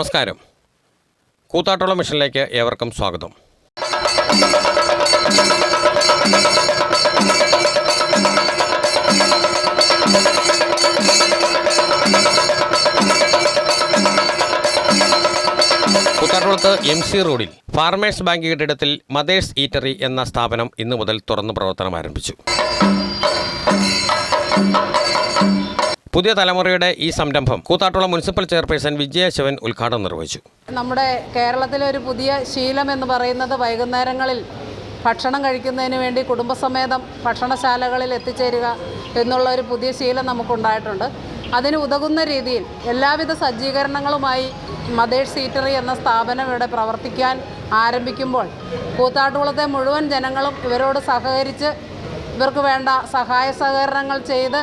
നമസ്കാരം. കൂത്താട്ടുള്ള മിഷനിലേക്ക് ഏവർക്കും സ്വാഗതം. കൂത്താട്ടുളത്ത് എം സി റോഡിൽ ഫാർമേഴ്സ് ബാങ്ക് കെട്ടിടത്തിൽ മദേഴ്സ് ഈറ്ററി എന്ന സ്ഥാപനം ഇന്നു മുതൽ തുറന്നു പ്രവർത്തനം ആരംഭിച്ചു. പുതിയ തലമുറയുടെ ഈ സംരംഭം കൂത്താട്ടുള്ള മുനിസിപ്പൽ ചെയർപേഴ്സൺ വിജയ ശിവൻ ഉദ്ഘാടനം നിർവഹിച്ചു. നമ്മുടെ കേരളത്തിലെ ഒരു പുതിയ ശീലം എന്ന് പറയുന്നത് വൈകുന്നേരങ്ങളിൽ ഭക്ഷണം കഴിക്കുന്നതിന് വേണ്ടി കുടുംബസമേതം ഭക്ഷണശാലകളിൽ എത്തിച്ചേരുക എന്നുള്ള ഒരു പുതിയ ശീലം നമുക്കുണ്ടായിട്ടുണ്ട്. അതിന് ഉതകുന്ന രീതിയിൽ എല്ലാവിധ സജ്ജീകരണങ്ങളുമായി മദേഴ്സ് സീറ്ററി എന്ന സ്ഥാപനം ഇവിടെ പ്രവർത്തിക്കാൻ ആരംഭിക്കുമ്പോൾ കൂത്താട്ടുകുളത്തെ മുഴുവൻ ജനങ്ങളും ഇവരോട് സഹകരിച്ച് ഇവർക്ക് വേണ്ട സഹായ സഹകരണങ്ങൾ ചെയ്ത്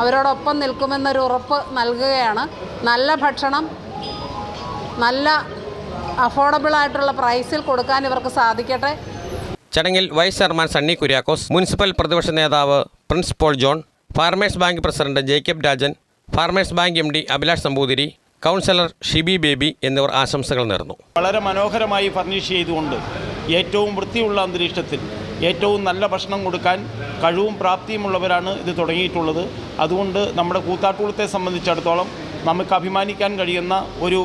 അവരോടൊപ്പം നിൽക്കുമെന്നൊരു ഉറപ്പ് നൽകുകയാണ്. നല്ല ഭക്ഷണം നല്ല അഫോർഡബിൾ ആയിട്ടുള്ള പ്രൈസിൽ കൊടുക്കാൻ ഇവർക്ക് സാധിക്കട്ടെ. ചടങ്ങിൽ vice chairman Sunny Kuriakose municipal പ്രതിപക്ഷ നേതാവ് Prince Paul John farmers bank president Jacob Rajan farmers bank M D Abhilash Namboothiri councillor Shibi Baby എന്നിവർ ആശംസകൾ നേർന്നു. വളരെ മനോഹരമായി ഫർണിഷ് ചെയ്തുകൊണ്ട് ഏറ്റവും വൃത്തിയുള്ള അന്തരീക്ഷത്തിൽ ഏറ്റവും നല്ല ഭക്ഷണം കൊടുക്കാൻ കഴിവും പ്രാപ്തിയുമുള്ളവരാണ് ഇത് തുടങ്ങിയിട്ടുള്ളത്. അതുകൊണ്ട് നമ്മുടെ കൂത്താട്ടുകുളത്തെ സംബന്ധിച്ചിടത്തോളം നമുക്ക് അഭിമാനിക്കാൻ കഴിയുന്ന ഒരു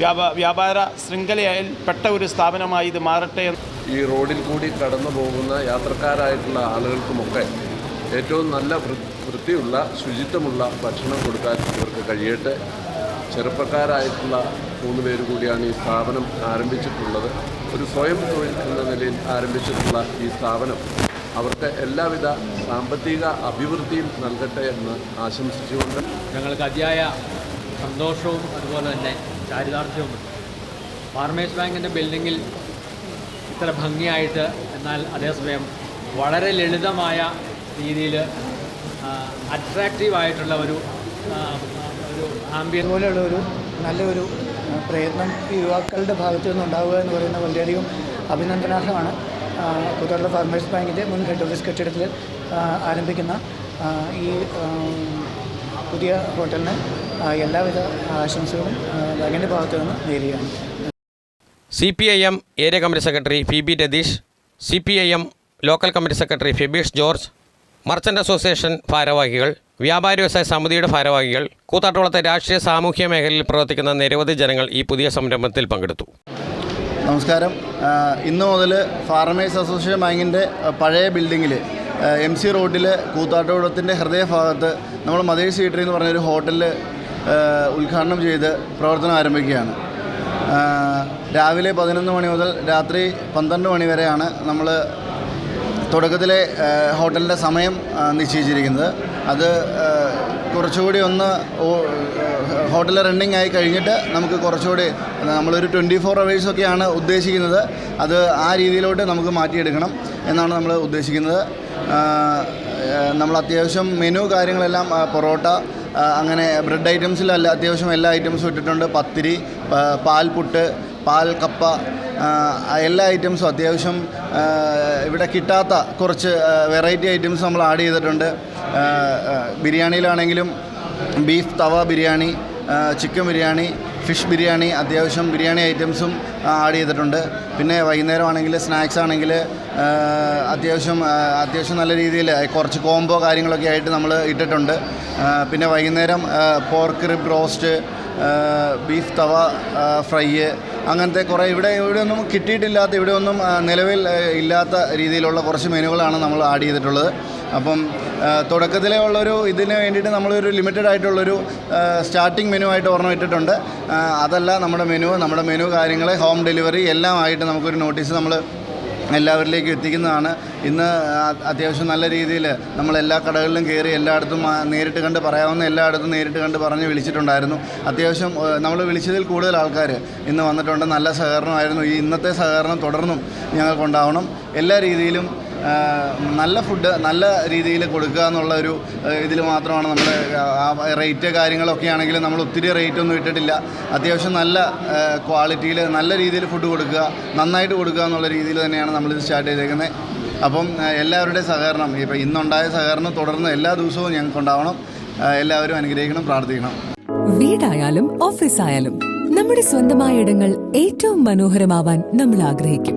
വ്യാപാ വ്യാപാര ശൃംഖലയിൽ പെട്ട ഒരു സ്ഥാപനമായി ഇത് മാറട്ടെ ഈ റോഡിൽ കൂടി കടന്നു പോകുന്ന യാത്രക്കാരായിട്ടുള്ള ആളുകൾക്കുമൊക്കെ ഏറ്റവും നല്ല വൃത്തിയുള്ള ശുചിത്വമുള്ള ഭക്ഷണം കൊടുക്കാൻ ഇവർക്ക് കഴിയട്ടെ. ചെറുപ്പക്കാരായിട്ടുള്ള മൂന്ന് പേര് കൂടിയാണ് ഈ സ്ഥാപനം ആരംഭിച്ചിട്ടുള്ളത്. ഒരു സ്വയം തൊഴിൽ എന്ന നിലയിൽ ആരംഭിച്ചിട്ടുള്ള ഈ സ്ഥാപനം അവർക്ക് എല്ലാവിധ സാമ്പത്തിക അഭിവൃദ്ധിയും നൽകട്ടെ എന്ന് ആശംസിച്ചുകൊണ്ട് ഞങ്ങൾക്ക് അതിയായ സന്തോഷവും അതുപോലെ തന്നെ ചാരിതാർത്ഥ്യവുമുണ്ട് ഫാർമേഴ്സ് ബാങ്കിന്റെ ബിൽഡിങ്ങിൽ ഇത്ര ഭംഗിയായിട്ട് എന്നാൽ അതേസമയം വളരെ ലളിതമായ രീതിയിൽ അട്രാക്റ്റീവായിട്ടുള്ള ഒരു ഒരു ആംബിയൻ പോലെയുള്ള ഒരു നല്ലൊരു പ്രയത്നം യുവാക്കളുടെ ഭാഗത്തു നിന്നുണ്ടാവുക എന്ന് പറയുന്ന വളരെയധികം അഭിനന്ദനാർഹമാണ്. ആ, ഫാർമേഴ്സ് ബാങ്കിന്റെ മുൻ ഹെഡ് ഓഫീസ് കെട്ടിടത്തിൽ ആരംഭിക്കുന്ന ഈ പുതിയ ഹോട്ടലിന് എല്ലാവിധ ആശംസകളും ബാങ്കിന്റെ ഭാഗത്തു നിന്ന് നേരുകയാണ്. C P I M area committee secretary P B Ratheesh C P I M local committee secretary Febeesh George merchant association ഭാരവാഹികൾ വ്യാപാരി വ്യവസായ സമിതിയുടെ ഭാരവാഹികൾ കൂത്താട്ടുകുളത്തെ രാഷ്ട്രീയ സാമൂഹ്യ മേഖലയിൽ പ്രവർത്തിക്കുന്ന നിരവധി ജനങ്ങൾ ഈ പുതിയ സംരംഭത്തിൽ പങ്കെടുത്തു. നമസ്കാരം. ഇന്ന് മുതൽ ഫാർമേഴ്സ് അസോസിയേഷൻ ബാങ്കിന്റെ പഴയ ബിൽഡിങ്ങിൽ എം സി റോഡിൽ കൂത്താട്ടുകുളത്തിന്റെ ഹൃദയഭാഗത്ത് നമ്മൾ മദേഴ്സ് സീറ്ററി എന്ന് പറഞ്ഞൊരു ഹോട്ടലിൽ ഉദ്ഘാടനം ചെയ്ത് പ്രവർത്തനം ആരംഭിക്കുകയാണ്. രാവിലെ പതിനൊന്ന് മണി മുതൽ രാത്രി പന്ത്രണ്ട് മണി വരെയാണ് നമ്മൾ തുടക്കത്തിലെ ഹോട്ടലിന്റെ സമയം നിശ്ചയിച്ചിരിക്കുന്നത്. അത് കുറച്ചുകൂടി ഒന്ന് ഹോട്ടൽ റണ്ണിങ് ആയി കഴിഞ്ഞിട്ട് നമുക്ക് കുറച്ചുകൂടി നമ്മളൊരു ട്വന്റി ഫോർ അവേഴ്സൊക്കെയാണ് ഉദ്ദേശിക്കുന്നത്. അത് ആ രീതിയിലോട്ട് നമുക്ക് മാറ്റിയെടുക്കണം എന്നാണ് നമ്മൾ ഉദ്ദേശിക്കുന്നത്. നമ്മൾ അത്യാവശ്യം മെനു കാര്യങ്ങളെല്ലാം പൊറോട്ട അങ്ങനെ ബ്രെഡ് ഐറ്റംസിലല്ല അത്യാവശ്യം എല്ലാ ഐറ്റംസും ഇട്ടിട്ടുണ്ട്. പത്തിരി പാൽപുട്ട് പാൽ കപ്പ എല്ലാ ഐറ്റംസും അത്യാവശ്യം ഇവിടെ കിട്ടാത്ത കുറച്ച് വെറൈറ്റി ഐറ്റംസ് നമ്മൾ ആഡ് ചെയ്തിട്ടുണ്ട്. ബിരിയാണിയിലാണെങ്കിലും beef tawa biryani chicken biryani fish biryani അത്യാവശ്യം ബിരിയാണി ഐറ്റംസും ആഡ് ചെയ്തിട്ടുണ്ട്. പിന്നെ വൈകുന്നേരം ആണെങ്കിൽ സ്നാക്സ് ആണെങ്കിൽ അത്യാവശ്യം അത്യാവശ്യം നല്ല രീതിയിൽ കുറച്ച് കോംബോ കാര്യങ്ങളൊക്കെ ആയിട്ട് നമ്മൾ ഇട്ടിട്ടുണ്ട്. പിന്നെ വൈകുന്നേരം pork rib roast beef tawa fry അങ്ങനത്തെ കുറേ ഇവിടെ ഇവിടെ ഒന്നും കിട്ടിയിട്ടില്ലാത്ത ഇവിടെ ഒന്നും നിലവിൽ ഇല്ലാത്ത രീതിയിലുള്ള കുറച്ച് മെനുകളാണ് നമ്മൾ ആഡ് ചെയ്തിട്ടുള്ളത്. അപ്പം തുടക്കത്തിലേ ഉള്ളൊരു ഇതിന് വേണ്ടിയിട്ട് നമ്മളൊരു ലിമിറ്റഡ് ആയിട്ടുള്ളൊരു സ്റ്റാർട്ടിംഗ് മെനു ആയിട്ട് ഓർമ്മ ഇട്ടിട്ടുണ്ട്. അതല്ല നമ്മുടെ മെനു നമ്മുടെ മെനു കാര്യങ്ങൾ ഹോം ഡെലിവറി എല്ലാം ആയിട്ട് നമുക്കൊരു നോട്ടീസ് നമ്മൾ എല്ലാവരിലേക്കും എത്തിക്കുന്നതാണ്. ഇന്ന് അത്യാവശ്യം നല്ല രീതിയിൽ നമ്മൾ എല്ലാ കടകളിലും കയറി എല്ലായിടത്തും നേരിട്ട് കണ്ട് പറയാവുന്ന എല്ലായിടത്തും നേരിട്ട് കണ്ട് പറഞ്ഞ് വിളിച്ചിട്ടുണ്ടായിരുന്നു. അത്യാവശ്യം നമ്മൾ വിളിച്ചതിൽ കൂടുതൽ ആൾക്കാർ ഇന്ന് വന്നിട്ടുണ്ട്. നല്ല സഹകരണമായിരുന്നു. ഈ ഇന്നത്തെ സഹകരണം തുടർന്നും ഞങ്ങൾക്കുണ്ടാവണം. എല്ലാ രീതിയിലും നല്ല ഫുഡ് നല്ല രീതിയിൽ കൊടുക്കുക എന്നുള്ള ഒരു ഇതിൽ മാത്രമാണ് നമ്മൾ റേറ്റ് കാര്യങ്ങളൊക്കെ ആണെങ്കിലും നമ്മൾ ഒത്തിരി റേറ്റ് ഒന്നും ഇട്ടിട്ടില്ല. അത്യാവശ്യം നല്ല ക്വാളിറ്റിയിൽ നല്ല രീതിയിൽ ഫുഡ് കൊടുക്കുക നന്നായിട്ട് കൊടുക്കുക എന്നുള്ള രീതിയിൽ തന്നെയാണ് നമ്മളിത് സ്റ്റാർട്ട് ചെയ്തേക്കുന്നത് അപ്പം എല്ലാവരുടെയും സഹകരണം ഇപ്പോൾ ഇന്നുണ്ടായ സഹകരണം തുടർന്ന് എല്ലാ ദിവസവും ഞങ്ങൾക്ക് ഉണ്ടാവണം. എല്ലാവരും അനുഗ്രഹിക്കണം പ്രാർത്ഥിക്കണം. വീടായാലും ഓഫീസായാലും നമ്മുടെ സ്വന്തമായ ഇടങ്ങൾ ഏറ്റവും മനോഹരമാവാൻ നമ്മൾ ആഗ്രഹിക്കും.